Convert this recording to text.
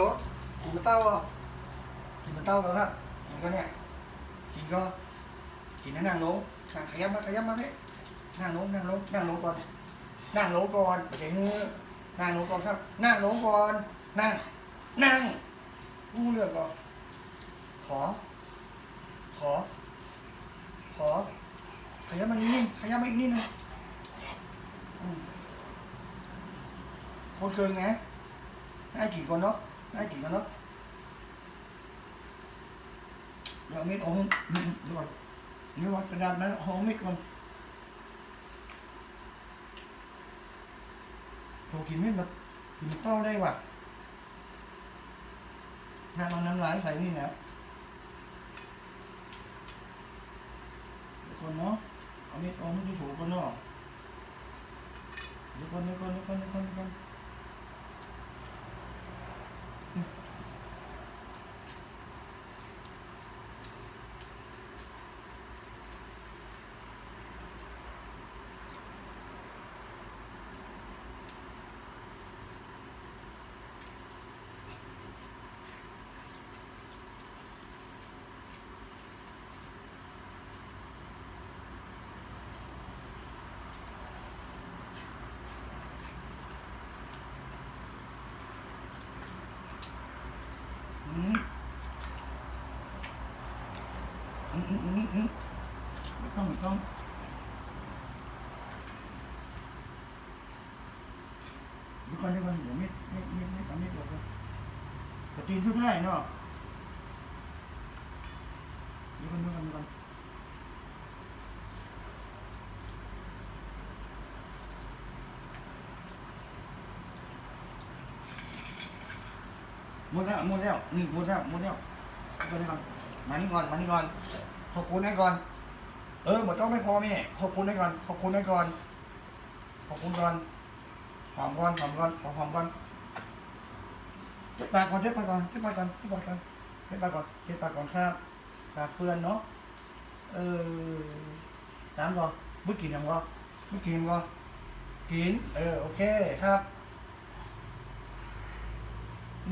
รถกินมะเต้าก็กินมะเต้าก็ครับกินก็เนี่ยกินก็กินแล้วนั่งลงนั่งขยับมาขยับมาเนี่ยนั่งลงนั่งลงนั่งลงก่อนนั่งลงก่อนไปเฮ้ยนั่งลงก่อนครับนั่งลงก่อนนั่งนั่งกูเลือกก่อนขอ ขอ ขอขยับมานิดนึงขยับมาอีกนิดนึงอืมโคตรเกินไงน่ากินก่อนเนาะ น่ากินก่อนเนาะเดี๋ยวมีดออกอืมดี๋ยวก่อนเดี๋ยวก่อนกระดาษนั้นเอามีดก่อนโถกินไม่หมดกินไม่ต้อได้ว่ะน้ำเอาน้ำลายใส่นี่นะเดี๋ยวก่อนเนาะเอามีดเอามีดที่ถูกก่อนเนาะเดี๋ยวก่อนเดี๋ยวก่อนเดี๋ยวก่อนเดี๋ยวก่อน อืมอืมอืมอืมไม่ต้องไม่ต้องเดี๋ยวก่อนเดี๋ยวก่อนเดี๋ยวมิดมิด มานี่ก่อน มานี่ก่อน ขอบคุณให้ก่อน เออหมดต้องไม่พอแม่ขอบคุณให้ก่อน ขอบคุณให้ก่อน ขอบคุณก่อน หอมก่อน หอมก่อน หอมก่อนเจ็บปากก่อนเจ็บปากก่อนเจ็บปากก่อนเจ็บปากก่อนเจ็บปากก่อนเจ็บปากก่อนครับปากเปื้อนเนาะ เออ น้ำก่อนมึงกินยังก่อนมึงกินก่อนกิน เออ โอเคครับ